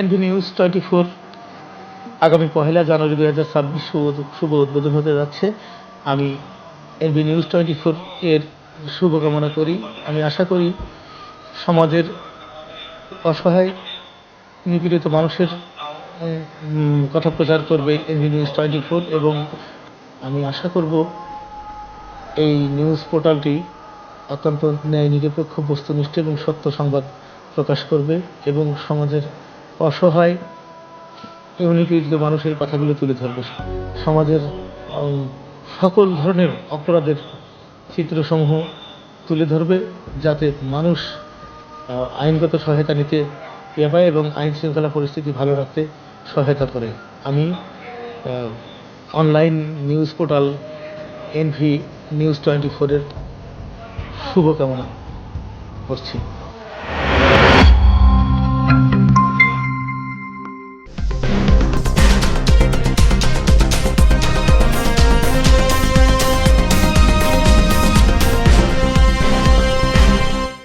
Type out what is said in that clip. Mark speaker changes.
Speaker 1: NV news twenty four আগামী পহেলা জানুয়ারি দু হাজার ছাব্বিশ শুভ উদ্বোধন হতে যাচ্ছে। আমি এনভি নিউজ টোয়েন্টি ফোর এর শুভকামনা করি। আমি আশা করি সমাজের অসহায়, নিপীড়িত মানুষের কথা প্রচার করবে এনভি নিউজ টোয়েন্টি ফোর এবং আমি আশা করব এই নিউজ পোর্টালটি অত্যন্ত ন্যায় নিরপেক্ষ বস্তুনিষ্ঠ এবং সত্য সংবাদ প্রকাশ করবে এবং সমাজের অসহায় এবং নিপীড়িত মানুষের কথাগুলো তুলে ধরবে। সমাজের সকল ধরনের অপরাধের চিত্রসমূহ তুলে ধরবে যাতে মানুষ আইনগত সহায়তা নিতে ইয়ে পায় এবং আইন শৃঙ্খলা পরিস্থিতি ভালো রাখতে সহায়তা করে। আমি online news portal NV news twenty ফোরের শুভকামনা করছি।